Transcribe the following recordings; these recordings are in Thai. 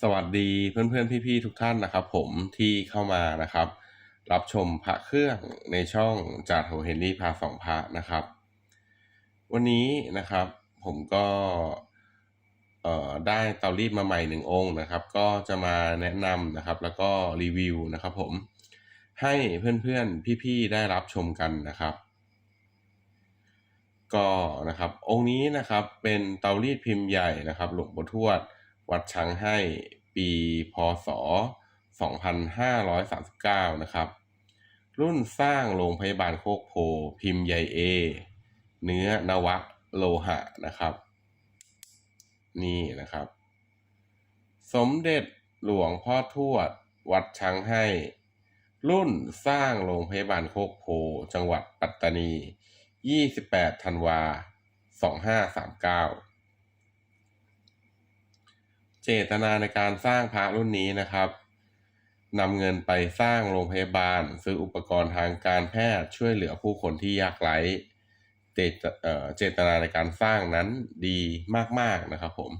สวัสดีเพื่อนๆพี่ๆทุกท่านนะครับผมที่เข้ามานะครับ รับชมพระเครื่องในช่องจ่าโทเฮนรี่พาสองพระนะครับ วันนี้นะครับผมก็เอ่อได้เตารีดมาใหม่หนึ่งองค์นะครับ ก็จะมาแนะนำนะครับ แล้วก็รีวิวนะครับผมให้เพื่อนๆพี่ๆได้รับชมกันนะครับก็นะครับองค์นี้นะครับเป็นเตารีดพิมพ์ใหญ่นะครับ หลวงปู่ทวด วัดช้างให้ปีพศ 2539 นะครับ รุ่นสร้างโรงพยาบาลโคกโพพิมพ์ใหญ่เอ เนื้อนวะโลหะนะครับ นี่นะครับ สมเด็จหลวงพ่อทวด วัดช้างให้ รุ่นสร้างโรงพยาบาลโคกโพจังหวัดปัตตานี 28 ธันวา 2539 เจตนาในการสร้างพระรุ่นนี้นะครับนำเงินไปสร้างโรงพยาบาล ซื้ออุปกรณ์ทางการแพทย์ช่วยเหลือผู้คนที่ยากไร้เจตเอ่อเจตนาในการสร้างนั้นดีมาก ๆ นะครับผม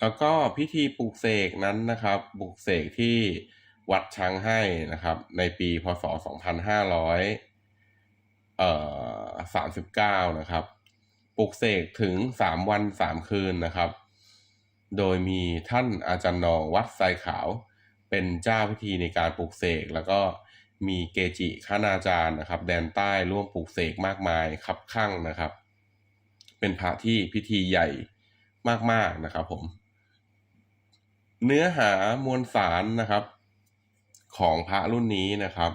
แล้วก็พิธีปลูกเสกนั้นนะครับปลูกเสกที่วัดช้างให้นะครับ ในปีพศ 2500 เอ่อ 39 นะครับปลูกเสกถึง 3 วัน 3 คืนนะครับ โดยมีท่านอาจารย์นองวัดไซขาว เป็นเจ้าพิธีในการปลูกเสก แล้วก็มีเกจิคณาจารย์นะครับ แดนใต้ร่วมปลูกเสกมากมายคับข้างนะครับ เป็นพระที่พิธีใหญ่มากๆนะครับผม เนื้อหามวลสารนะครับ ของพระรุ่นนี้นะครับ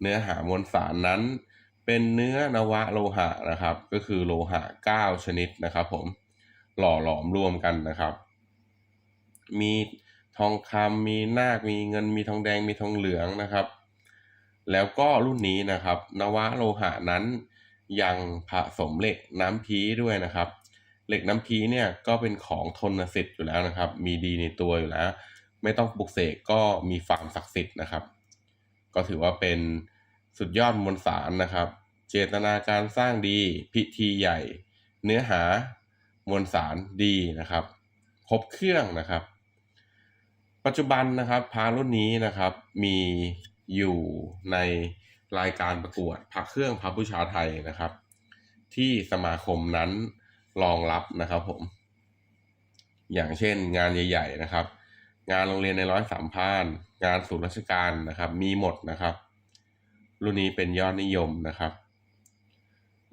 เนื้อหามวลสารนั้น เป็นเนื้อนวะโลหะนะครับ ก็คือโลหะ 9 ชนิดนะครับ ผมหล่อหลอมรวมกันนะครับ มีทองคำมีนาคมีเงินมีทองแดงมีทองเหลืองนะครับ แล้วก็รุ่นนี้นะครับ นวะโลหะนั้นยังผสมเหล็กน้ำพีด้วยนะครับ เหล็กน้ำพีเนี่ยก็เป็นของทนสิทธิ์อยู่แล้วนะครับ มีดีในตัวอยู่แล้ว ไม่ต้องปลุกเสกก็มีความศักดิ์สิทธิ์นะครับ ก็ถือว่าเป็นสุดยอดมวลสารนะครับ เจตนาการสร้างดี พิธีใหญ่ เนื้อหามวลสารดีนะครับ ครบเครื่องนะครับ ปัจจุบันนะครับพารุ่นนี้นะครับมีอยู่ในรายการประกวดพระเครื่องพระบูชาไทยนะครับ ที่สมาคมนั้นรองรับนะครับผม อย่างเช่นงานใหญ่ ๆ นะครับ งานโรงเรียนในร้อยสามพานงานศูนย์ราชการนะครับ มีหมดนะครับ รุ่นนี้เป็นยอดนิยมนะครับ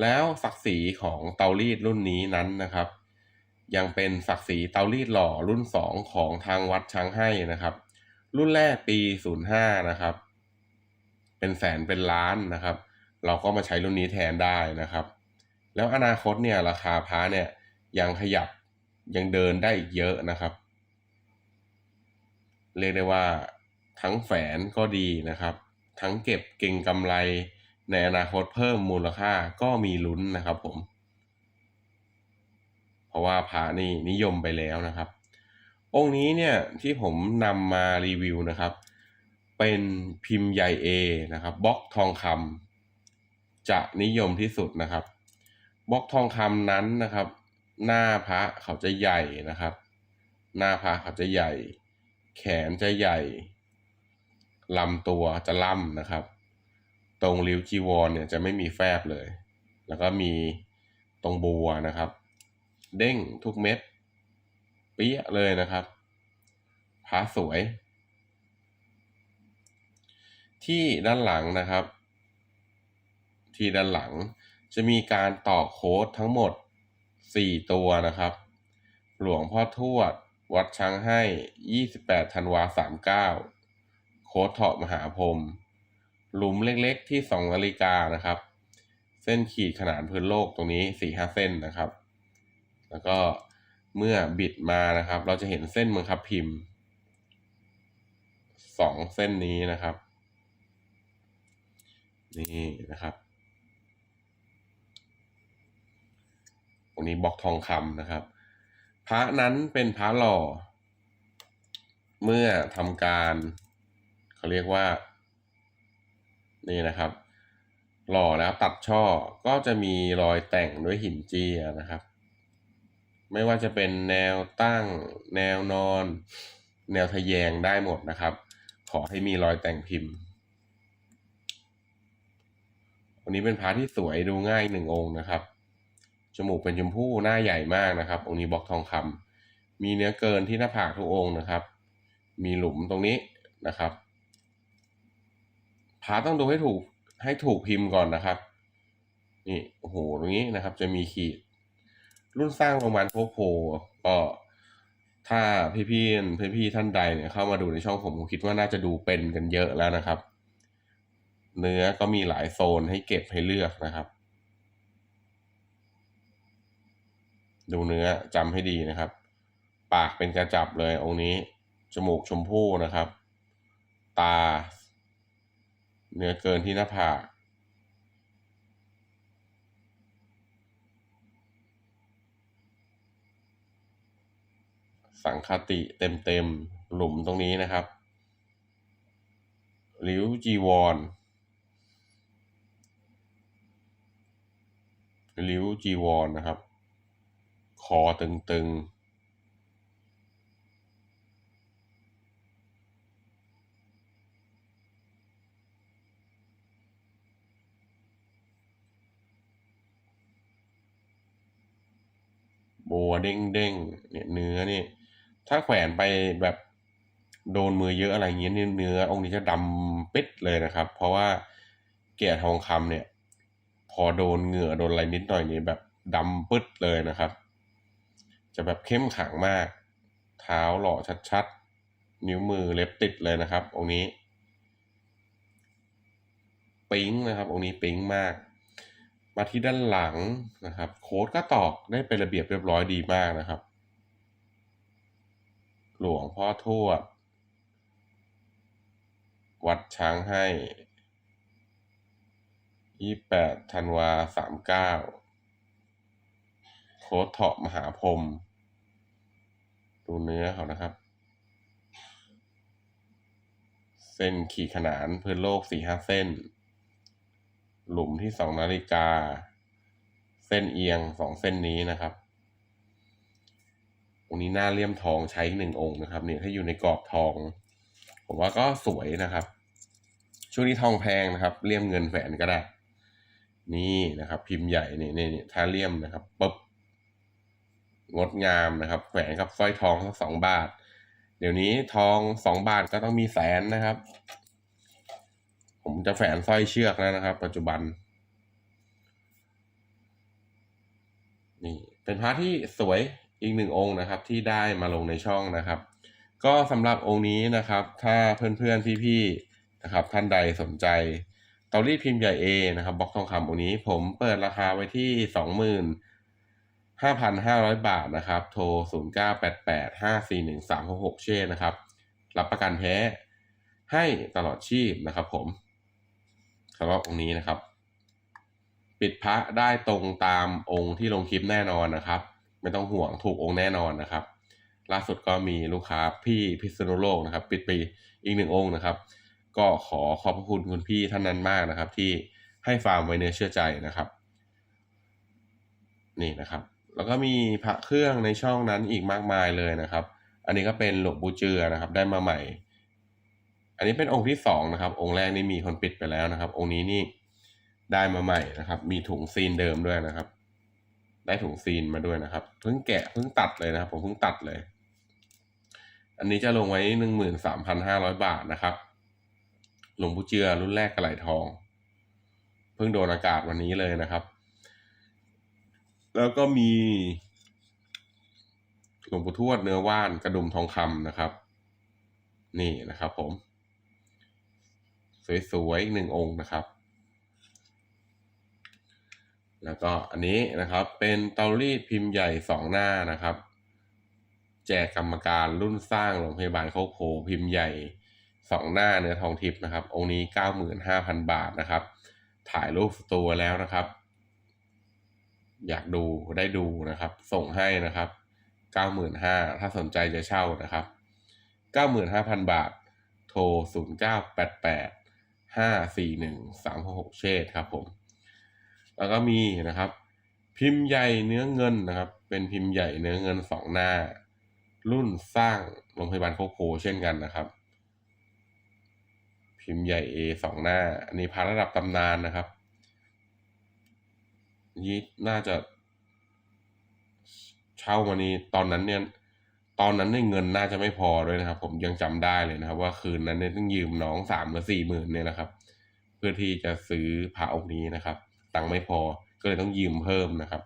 แล้วศักดิ์ศรีของเตารีดรุ่นนี้นั้นนะครับ ยังเป็นศักดิ์ศรีเตารีดหล่อรุ่นสองของทางวัดช้างให้นะครับ รุ่นแรกปีศูนย์ห้านะครับ เป็นแสนเป็นล้านนะครับ เราก็มาใช้รุ่นนี้แทนได้นะครับ แล้วอนาคตเนี่ยราคาพระเนี่ยยังขยับยังเดินได้อีกเยอะนะครับ เรียกได้ว่าทั้งแฝนก็ดีนะครับ ทั้งเก็บเก่งกำไร ในอนาคตเพิ่มมูลค่าก็มีลุ้นนะครับผม เพราะว่าพระนี่นิยมไปแล้วนะครับ องค์นี้เนี่ยที่ผมนำมารีวิวนะครับ เป็นพิมพ์ใหญ่ A นะครับบล็อกทองคำจะนิยมที่สุดนะครับบล็อกทองคำนั้นนะครับ หน้าพระเขาจะใหญ่นะครับ หน้าพระเขาจะใหญ่ แขนจะใหญ่ลำตัวจะล่ำนะครับ ตรงริ้วจีวรเนี่ยจะไม่มีแฟบเลย แล้วก็มีตรงบัวนะครับ เด้งทุกเม็ดเปี้ยเลยนะครับพระสวย ที่ด้านหลังนะครับ ที่ด้านหลังจะมีการต่อโค้ดทั้งหมด 4 ตัวนะครับ หลวงพ่อทวด วัดช้างให้ 28ธันวา39 โค้ดเถาะมหาพรม หลุมเล็กๆ ที่2นาฬิกานะครับ เส้นขีดขนานพื้นโลกตรงนี้4-5เส้นนะครับ แล้วก็เมื่อบิดมานะครับ เราจะเห็นเส้นบังคับพิมพ์2เส้นนี้นะครับ นี่นะครับตรงนี้บล็อกทองคำนะครับ พระนั้นเป็นพระหล่อ เมื่อทำการ เขาเรียกว่า นี่นะครับ หล่อแล้วตัดช่อก็จะมีรอยแต่งด้วยหินเจียนะครับ ไม่ว่าจะเป็นแนวตั้ง แนวนอน แนวทะแยงได้หมดนะครับ ขอให้มีรอยแต่งพิมพ์วันนี้เป็นพระที่สวยดูง่ายหนึ่งองค์นะครับ จมูกเป็นชมพู่หน้าใหญ่มากนะครับ องค์นี้บล็อกทองคำมีเนื้อเกินที่หน้าผากทุกองค์นะครับ มีหลุมตรงนี้นะครับ พระต้องดูให้ถูกให้ถูกพิมพ์ก่อนนะครับนี่โอ้โหตรงนี้นะครับ จะมีขีด รุ่นสร้างโรงพยาบาลโคกโพก็ถ้าพี่พี่พี่พี่ท่านใดเนี่ยเข้ามาดูในช่องผมผมคิดว่าน่าจะดูเป็นกันเยอะแล้วนะครับ เนื้อก็มีหลายโซนให้เก็บให้เลือกนะครับ ดูเนื้อจำให้ดีนะครับ ปากเป็นกระจับเลยองค์นี้ จมูกชมพู่นะครับ ตา เหนือเกินที่หน้าผากสังคติเต็มเต็มหลุมตรงนี้นะครับริ้วจีวรริ้วจีวรนะครับ คอตึงๆ บัวเด้งเด้งเนี่ยเนื้อนี่ ถ้าแขวนไปแบบโดนมือเยอะอะไรเงี้ยเนื้อองค์นี้จะดำปิดเลยนะครับ เพราะว่าแก่ทองคำเนี่ย พอโดนเหงื่อโดนอะไรนิดหน่อยนี่แบบดำปึ๊ดเลยนะครับ จะแบบเข้มขังมาก เท้าหล่อชัดๆ นิ้วมือเล็บติดเลยนะครับ องค์นี้ ปิ๊งนะครับ องค์นี้ปิ๊งมาก มาที่ด้านหลังนะครับโค้ดก็ตอกได้เป็นระเบียบเรียบร้อยดีมากนะครับ หลวงพ่อทวดวัดช้างให้ยี่แปดธันวาสามเก้าโค้ดเถาะมหาพรมดูเนื้อเขานะครับ เส้นขีดขนานพื้นโลกสี่ห้าเส้น หลุมที่สองนาฬิกา เส้นเอียงสองเส้นนี้นะครับองนี้หน้าเลี่ยมทองใช้หนึ่งองค์นะครับ เนี่ยถ้าอยู่ในกรอบทอง ผมว่าก็สวยนะครับ ช่วงนี้ทองแพงนะครับ เลี่ยมเงินแฝนก็ได้ นี่นะครับ พิมพ์ใหญ่นี่นี่นี่ถ้าเลี่ยมนะครับปุ๊บงดงามนะครับแขวนกับสร้อยทองทั้งสองบาท เดี๋ยวนี้ทองสองบาทก็ต้องมีแสนนะครับ ผมจะแฝนสร้อยเชือกแล้วนะครับ ปัจจุบัน นี่เป็นพระที่สวยอีกหนึ่งองค์นะครับ ที่ได้มาลงในช่องนะครับ ก็สำหรับองค์นี้นะครับ ถ้าเพื่อนๆพี่ๆนะครับ ท่านใดสนใจเตารีดพิมพ์ใหญ่ A นะครับบล็อกทองคำองค์นี้ ผมเปิดราคาไว้ที่สองหมื่นห้าพันห้าร้อยบาทนะครับ โทรศูนย์เก้าแปดแปดห้าสี่หนึ่งสามหกหกเช่นะครับ รับประกันแท้ให้ตลอดชีพนะครับผม สำหรับองค์นี้นะครับ ปิดพระได้ตรงตามองค์ที่ลงคลิปแน่นอนนะครับ ไม่ต้องห่วงถูกองค์แน่นอนนะครับ ล่าสุดก็มีลูกค้าพี่พิษณุโลกนะครับ ปิดไปอีกหนึ่งองค์นะครับ ก็ขอขอบพระคุณคุณพี่ท่านนั้นมากนะครับ ที่ให้ฟาร์มไว้เนื้อเชื่อใจนะครับ นี่นะครับ แล้วก็มีพระเครื่องในช่องนั้นอีกมากมายเลยนะครับ อันนี้ก็เป็นหลวงปู่เจือนะครับ ได้มาใหม่ อันนี้เป็นองค์ที่สองนะครับ องค์แรกนี่มีคนปิดไปแล้วนะครับ องค์นี้นี่ได้มาใหม่นะครับ มีถุงซีนเดิมด้วยนะครับ ได้ถุงซีนมาด้วยนะครับ เพิ่งแกะเพิ่งตัดเลยนะครับ ผมเพิ่งตัดเลย อันนี้จะลงไว้หนึ่งหมื่นสามพันห้าร้อยบาทนะครับ หลวงปู่เจือรุ่นแรกกระไหลทอง เพิ่งโดนอากาศวันนี้เลยนะครับ แล้วก็มีหลวงปู่ทวดเนื้อว่านกระดุมทองคำนะครับ นี่นะครับผม สวยๆอีกหนึ่งองค์นะครับ แล้วก็อันนี้นะครับเป็นเตารีดพิมพ์ใหญ่สองหน้านะครับ แจกกรรมการรุ่นสร้างโรงพยาบาลโคโพพิมพ์ใหญ่สองหน้าเนื้อทองทิพย์นะครับ องค์นี้เก้าหมื่นห้าพันบาทนะครับ ถ่ายรูปสตูแล้วนะครับ อยากดูได้ดูนะครับ ส่งให้นะครับเก้าหมื่นห้าถ้าสนใจจะเช่านะครับเก้าหมื่นห้าพันบาท โทรศูนย์เก้าแปดแปด ห้าสี่หนึ่งสามหกเชษครับผมแล้วก็มีนะครับ พิมพ์ใหญ่เนื้อเงินนะครับ เป็นพิมพ์ใหญ่เนื้อเงินสองหน้า รุ่นสร้างโรงพยาบาลโคโพเช่นกันนะครับ พิมพ์ใหญ่ A สองหน้า อันนี้พาระดับตำนานนะครับนี่น่าจะเช่ามานี้ตอนนั้นเนี่ย ตอนนั้นเนี่ยเงินน่าจะไม่พอด้วยนะครับ ผมยังจำได้เลยนะครับ ว่าคืนนั้นเนี่ยต้องยืมน้องสามหรือสี่หมื่นเนี่ยนะครับ เพื่อที่จะซื้อพระองค์นี้นะครับ ตังค์ไม่พอก็เลยต้องยืมเพิ่มนะครับ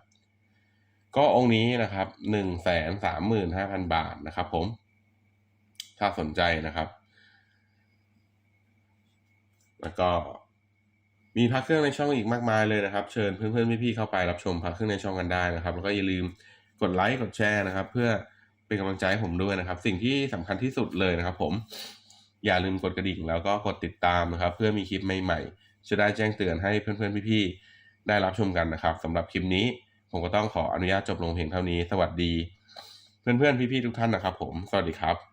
ก็องค์นี้นะครับหนึ่งแสนสามหมื่นห้าพันบาทนะครับ ผม ถ้าสนใจนะครับ แล้วก็มีพักเครื่องในช่องอีกมากมายเลยนะครับ เชิญเพื่อนๆพี่ๆเข้าไปรับชมพักเครื่องในช่องกันได้นะครับ แล้วก็อย่าลืมกดไลค์กดแชร์นะครับ เพื่อ เป็นกำลังใจให้ผมด้วยนะครับ สิ่งที่สำคัญที่สุดเลยนะครับ ผมอย่าลืมกดกระดิ่งแล้วก็กดติดตามนะครับ เพื่อมีคลิปใหม่ๆจะได้แจ้งเตือนให้เพื่อนๆพี่ๆได้รับชมกันนะครับสำหรับคลิปนี้ ผมก็ต้องขออนุญาตจบลงเพียงเท่านี้ สวัสดี เพื่อนๆพี่ๆทุกท่านนะครับ ผมสวัสดีครับ